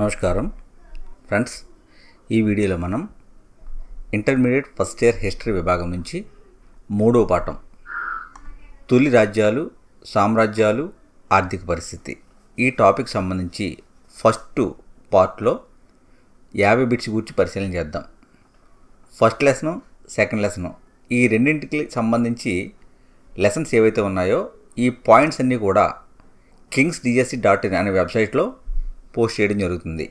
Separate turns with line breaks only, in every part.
నమస్కారం. ఫ్రెండ్స్ ఈ వీడియోలో మనం ఇంటర్మీడియట్ ఫస్ట్ ఇయర్ హిస్టరీ విభాగం నుంచి మూడో పాఠం తొలి రాజ్యాలు సామ్రాజ్యాలు ఆర్థిక పరిస్థితి ఈ టాపిక్ సంబంధించి ఫస్ట్ పార్ట్లో యాభై బిట్స్ గురించి పరిశీలన చేద్దాం. ఫస్ట్ లెసను సెకండ్ లెసను ఈ రెండింటికి సంబంధించి లెసన్స్ ఏవైతే ఉన్నాయో ఈ పాయింట్స్ అన్నీ కూడా కింగ్స్ డిఎస్సి డాట్ ఇన్ అనే వెబ్సైట్లో పోస్ట్ చేయడం జరుగుతుంది.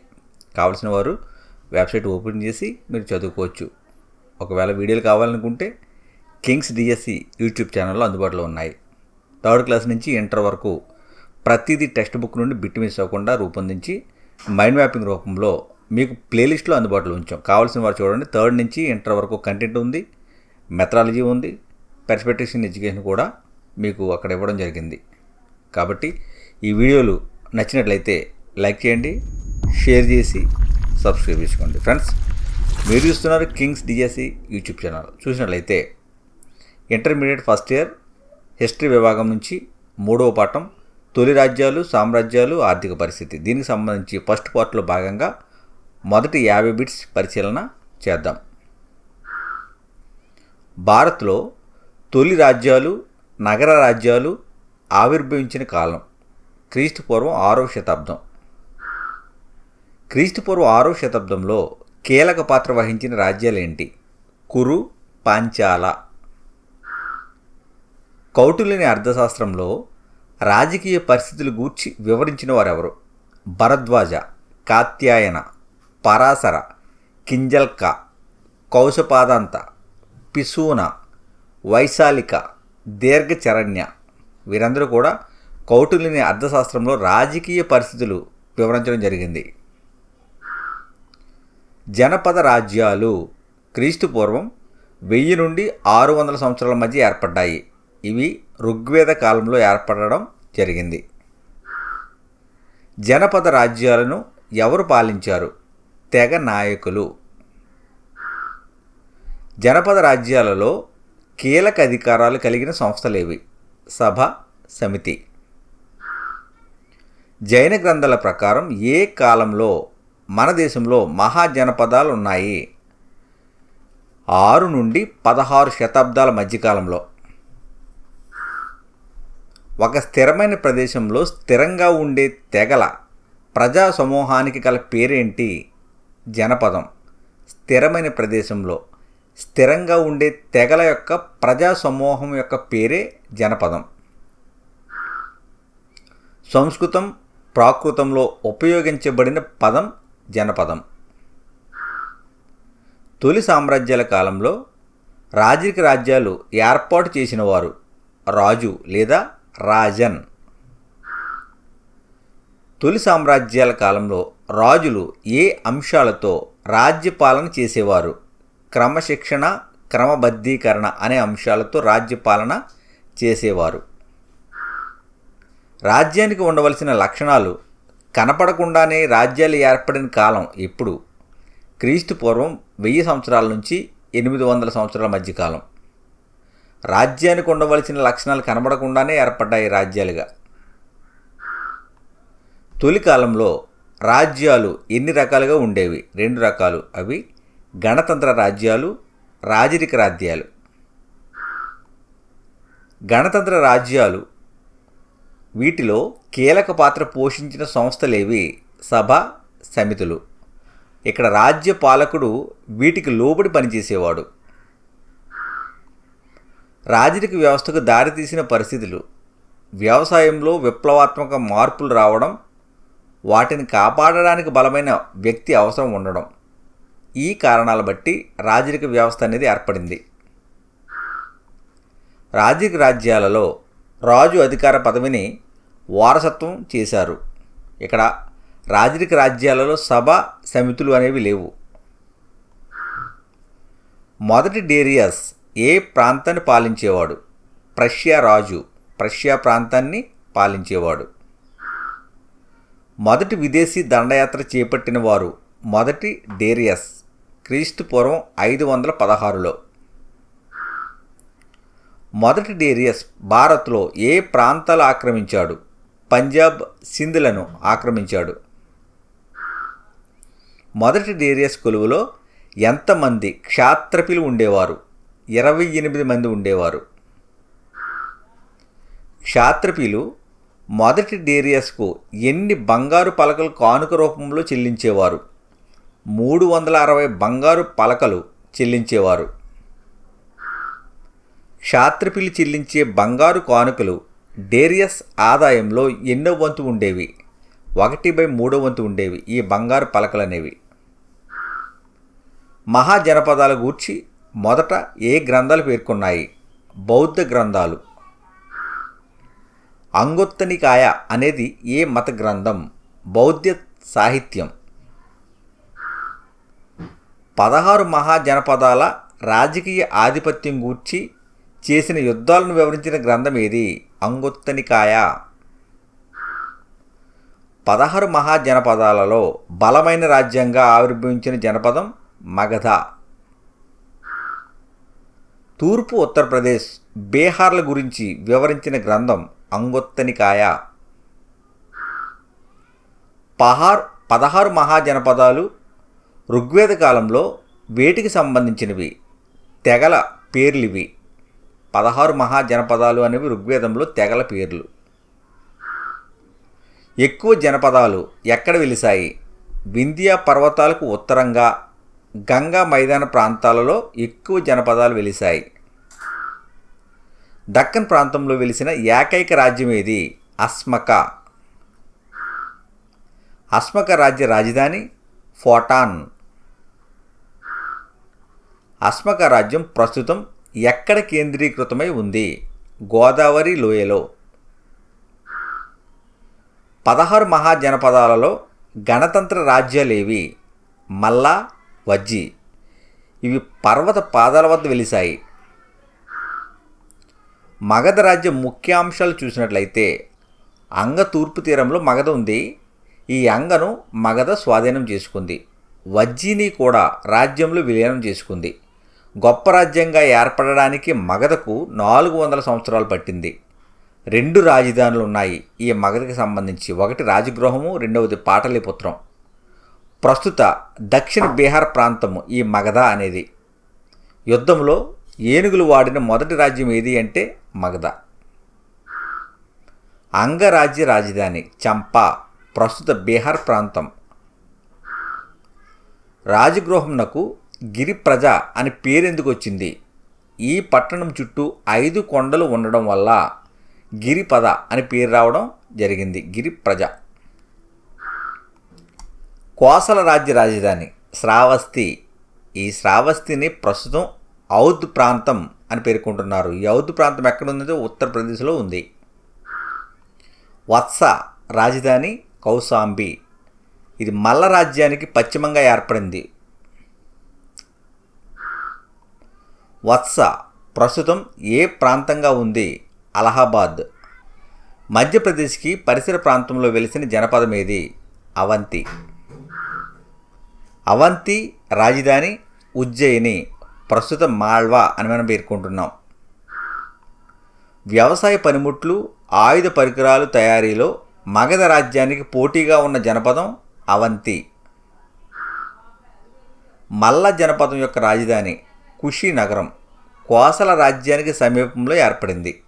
కావలసిన వారు వెబ్సైట్ ఓపెన్ చేసి మీరు చదువుకోవచ్చు. ఒకవేళ వీడియోలు కావాలనుకుంటే కింగ్స్ డిఎస్సి యూట్యూబ్ ఛానల్లో అందుబాటులో ఉన్నాయి. థర్డ్ క్లాస్ నుంచి ఇంటర్ వరకు ప్రతిదీ టెక్స్ట్ బుక్ నుండి బిట్ మిస్ అవ్వకుండా రూపొందించి మైండ్ మ్యాపింగ్ రూపంలో మీకు ప్లేలిస్ట్లో అందుబాటులో ఉంచాం. కావాల్సిన వారు చూడండి థర్డ్ నుంచి ఇంటర్ వరకు కంటెంట్ ఉంది మెథడాలజీ ఉంది పెర్స్పెక్టేషన్ ఎడ్యుకేషన్ కూడా మీకు అక్కడ ఇవ్వడం జరిగింది. కాబట్టి ఈ వీడియోలు నచ్చినట్లయితే లైక్ చేయండి షేర్ చేసి సబ్స్క్రైబ్ చేసుకోండి. ఫ్రెండ్స్ మీరు చూస్తున్నారు కింగ్స్ డిఎస్సి యూట్యూబ్ ఛానల్. చూసినట్లయితే ఇంటర్మీడియట్ ఫస్ట్ ఇయర్ హిస్టరీ విభాగం నుంచి మూడవ పాఠం తొలి రాజ్యాలు సామ్రాజ్యాలు ఆర్థిక పరిస్థితి. దీనికి సంబంధించి ఫస్ట్ పార్ట్లో భాగంగా మొదటి యాభై బిట్స్ పరిశీలన చేద్దాం. భారత్లో తొలి రాజ్యాలు నగర రాజ్యాలు ఆవిర్భవించిన కాలం క్రీస్తు పూర్వం ఆరవ శతాబ్దం. క్రీస్తుపూర్వ ఆరో ఆరవ శతాబ్దంలో కీలక పాత్ర వహించిన రాజ్యాలేంటి? కురు పాంచాల. కౌటిల్యుని అర్థశాస్త్రంలో రాజకీయ పరిస్థితులు గూర్చి వివరించిన వారెవరు? భరద్వాజ కాత్యాయన పరాశర కింజల్క కౌశపాదాంత పిసూన వైశాలిక దీర్ఘచరణ్య. వీరందరూ కూడా కౌటిల్యుని అర్థశాస్త్రంలో రాజకీయ పరిస్థితులు వివరించడం జరిగింది. జనపద రాజ్యాలు క్రీస్తుపూర్వం వెయ్యి నుండి ఆరు వందల సంవత్సరాల మధ్య ఏర్పడ్డాయి. ఇవి ఋగ్వేద కాలంలో ఏర్పడడం జరిగింది. జనపద రాజ్యాలను ఎవరు పాలించారు? తెగ నాయకులు. జనపద రాజ్యాలలో కీలక అధికారాలు కలిగిన సంస్థలేవి. సభ సమితి. జైన గ్రంథాల ప్రకారం ఏ కాలంలో మన దేశంలో మహాజనపదాలు ఉన్నాయి ఆరు నుండి పదహారు శతాబ్దాల మధ్యకాలంలో. ఒక స్థిరమైన ప్రదేశంలో స్థిరంగా ఉండే తెగల ప్రజా సమూహానికి గల పేరేంటి? జనపదం. స్థిరమైన ప్రదేశంలో స్థిరంగా ఉండే తెగల యొక్క ప్రజా సమూహం యొక్క పేరే జనపదం. సంస్కృతం ప్రాకృతంలో ఉపయోగించబడిన పదం జనపదం. తొలి సామ్రాజ్యాల కాలంలో రాజరిక రాజ్యాలు ఏర్పాటు చేసినవారు రాజు లేదా రాజన్. తొలి సామ్రాజ్యాల కాలంలో రాజులు ఏ అంశాలతో రాజ్యపాలన చేసేవారు? క్రమశిక్షణ క్రమబద్ధీకరణ అనే అంశాలతో రాజ్యపాలన చేసేవారు. రాజ్యానికి ఉండవలసిన లక్షణాలు కనపడకుండానే రాజ్యాలు ఏర్పడిన కాలం ఎప్పుడు? క్రీస్తు పూర్వం వెయ్యి సంవత్సరాల నుంచి ఎనిమిది వందల సంవత్సరాల మధ్య కాలం. రాజ్యానికి ఉండవలసిన లక్షణాలు కనబడకుండానే ఏర్పడ్డాయి రాజ్యాలుగా. తొలి కాలంలో రాజ్యాలు ఎన్ని రకాలుగా ఉండేవి? రెండు రకాలు. అవి గణతంత్ర రాజ్యాలు రాజరిక రాజ్యాలు. గణతంత్ర రాజ్యాలు వీటిలో కీలక పాత్ర పోషించిన సంస్థలేవి సభ సమితులు. ఇక్కడ రాజ్య పాలకుడు వీటికి లోబడి పనిచేసేవాడు. రాజరిక వ్యవస్థకు దారితీసిన పరిస్థితులు. వ్యవసాయంలో విప్లవాత్మక మార్పులు రావడం వాటిని కాపాడడానికి బలమైన వ్యక్తి అవసరం ఉండడం. ఈ కారణాల బట్టి రాజరిక వ్యవస్థ అనేది ఏర్పడింది. రాజరిక రాజ్యాలలో రాజు అధికార పదవిని వారసత్వం చేశారు. ఇక్కడ రాజరిక రాజ్యాలలో సభ సమితులు అనేవి లేవు. మొదటి డేరియస్ ఏ ప్రాంతాన్ని పాలించేవాడు? ప్రష్యా రాజు ప్రష్యా ప్రాంతాన్ని పాలించేవాడు. మొదటి విదేశీ దండయాత్ర చేపట్టిన వారు మొదటి డేరియస్ క్రీస్తు పూర్వం ఐదు వందల పదహారులో. మొదటి డేరియస్ భారత్లో ఏ ప్రాంతాలు ఆక్రమించాడు? పంజాబ్ సింధులను ఆక్రమించాడు. మొదటి డేరియస్ కొలువులో ఎంతమంది క్షాత్రపిలు ఉండేవారు? ఇరవై ఎనిమిది మంది ఉండేవారు. క్షాత్రపిలు మొదటి డేరియస్కు ఎన్ని బంగారు పలకలు కానుక రూపంలో చెల్లించేవారు? మూడు వందల అరవై బంగారు పలకలు చెల్లించేవారు. క్షాత్రపిలు చెల్లించే బంగారు కానుకలు డేరియస్ ఆదాయంలో ఎన్నో వంతు ఉండేవి. ఒకటి బై మూడో వంతు ఉండేవి. ఈ బంగారు పలకలు అనేవి మహాజనపదాల గూర్చి మొదట ఏ గ్రంథాలు పేర్కొన్నాయి? బౌద్ధ గ్రంథాలు. అంగొత్తనికాయ అనేది ఏ మత గ్రంథం? బౌద్ధ సాహిత్యం. పదహారు మహాజనపదాల రాజకీయ ఆధిపత్యం గూర్చి చేసిన యుద్ధాలను వివరించిన గ్రంథం ఏది? అంగొత్తనికాయ. పదహారు మహాజనపదాలలో బలమైన రాజ్యంగా ఆవిర్భవించిన జనపదం మగధ. తూర్పు ఉత్తరప్రదేశ్ బీహార్ల గురించి వివరించిన గ్రంథం అంగొత్తనికాయ. పహార్ పదహారు మహాజనపదాలు ఋగ్వేద కాలంలో వేటికి సంబంధించినవి? తెగల పేర్లివి. పదహారు మహాజనపదాలు అనేవి ఋగ్వేదంలో తెగల పేర్లు. ఎక్కువ జనపదాలు ఎక్కడ వెలిశాయి? వింధ్యా పర్వతాలకు ఉత్తరంగా గంగా మైదాన ప్రాంతాలలో ఎక్కువ జనపదాలు వెలిశాయి. దక్కన్ ప్రాంతంలో వెలిసిన ఏకైక రాజ్యం ఏది? అస్మక. అస్మక రాజ్య రాజధాని ఫోటాన్. అస్మక రాజ్యం ప్రస్తుతం ఎక్కడ కేంద్రీకృతమై ఉంది? గోదావరి లోయలో. పదహారు మహాజనపదాలలో గణతంత్ర రాజ్యాలేవి. మల్లా వజ్జి. ఇవి పర్వత పాదాల వద్ద వెలిశాయి. మగధ రాజ్యం ముఖ్యాంశాలు చూసినట్లయితే అంగ తూర్పు తీరంలో మగధ ఉంది. ఈ అంగను మగధ స్వాధీనం చేసుకుంది. వజ్జీని కూడా రాజ్యంలో విలీనం చేసుకుంది. గొప్ప రాజ్యంగా ఏర్పడడానికి మగధకు నాలుగు వందల సంవత్సరాలు పట్టింది. రెండు రాజధానులు ఉన్నాయి. ఈ మగధకి సంబంధించి ఒకటి రాజగృహము రెండవది పాటలీపుత్రం. ప్రస్తుత దక్షిణ బీహార్ ప్రాంతము ఈ మగధ అనేది. యుద్ధంలో ఏనుగులు వాడిన మొదటి రాజ్యం ఏది అంటే మగధ. అంగరాజ్య రాజధాని చంపా ప్రస్తుత బీహార్ ప్రాంతం. రాజగృహంనకు గిరి ప్రజ అని పేరెందుకు వచ్చింది ఈ పట్టణం చుట్టూ ఐదు కొండలు ఉండడం వల్ల గిరిపద అని పేరు రావడం జరిగింది. గిరి ప్రజ కోసల రాజ్య రాజధాని శ్రావస్తి. ఈ శ్రావస్తిని ప్రస్తుతం ఔద్ ప్రాంతం అని పేర్కొంటున్నారు. ఈ ఔద్ ప్రాంతం ఎక్కడ ఉందో ఉత్తరప్రదేశ్లో ఉంది. వత్స రాజధాని కౌసాంబి. ఇది మల్ల రాజ్యానికి పశ్చిమంగా ఏర్పడింది. వత్స ప్రస్తుతం ఏ ప్రాంతంగా ఉంది? అలహాబాద్. మధ్యప్రదేశ్కి పరిసర ప్రాంతంలో వెలిసిన జనపదం ఏది? అవంతి. అవంతి రాజధాని ఉజ్జయిని. ప్రస్తుతం మాల్వా అని మనం పేర్కొంటున్నాం. వ్యవసాయ పనిముట్లు ఆయుధ పరికరాలు తయారీలో మగధ రాజ్యానికి పోటీగా ఉన్న జనపదం అవంతి. మల్ల జనపదం యొక్క రాజధాని కుషినగరం కోసల రాజ్యానికి సమీపంలో ఏర్పడింది.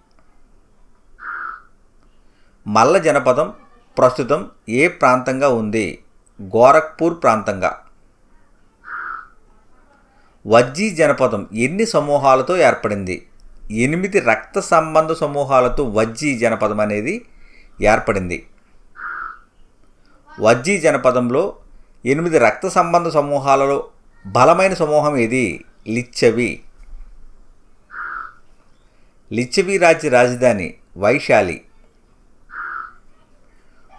మల్ల జనపదం ప్రస్తుతం ఏ ప్రాంతంగా ఉంది? గోరఖ్పూర్ ప్రాంతంగా. వజ్జీ జనపదం ఎన్ని సమూహాలతో ఏర్పడింది? ఎనిమిది రక్త సంబంధ సమూహాలతో వజ్జీ జనపదం అనేది ఏర్పడింది. వజ్జీ జనపదంలో ఎనిమిది రక్త సంబంధ సమూహాలలో బలమైన సమూహం ఏది? లిచ్చవి. లిచ్చవి రాజ్య రాజధాని వైశాలి.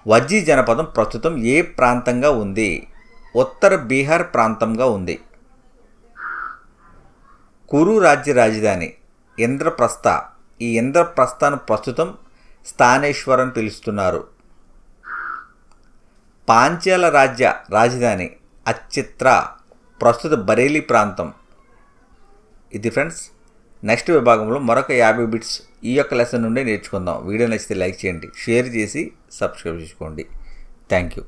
వజ్జీ జనపదం ప్రస్తుతం ఏ ప్రాంతంగా ఉంది? ఉత్తర బీహార్ ప్రాంతంగా ఉంది. కురు రాజ్య రాజధాని ఇంద్రప్రస్థ. ఈ ఇంద్రప్రస్థను ప్రస్తుతం స్థానేశ్వర్ అని పిలుస్తున్నారు. పాంచాల రాజ్య రాజధాని అచ్చిత్ర. ప్రస్తుత బరేలీ ప్రాంతం. ఇది ఫ్రెండ్స్ నెక్స్ట్ విభాగంలో మరొక యాభై బిట్స్ ఈ యొక్క లెసన్ నుండి నేర్చుకుందాం. వీడియో నచ్చితే లైక్ చేయండి షేర్ చేసి సబ్స్క్రైబ్ చేసుకోండి. Thank you.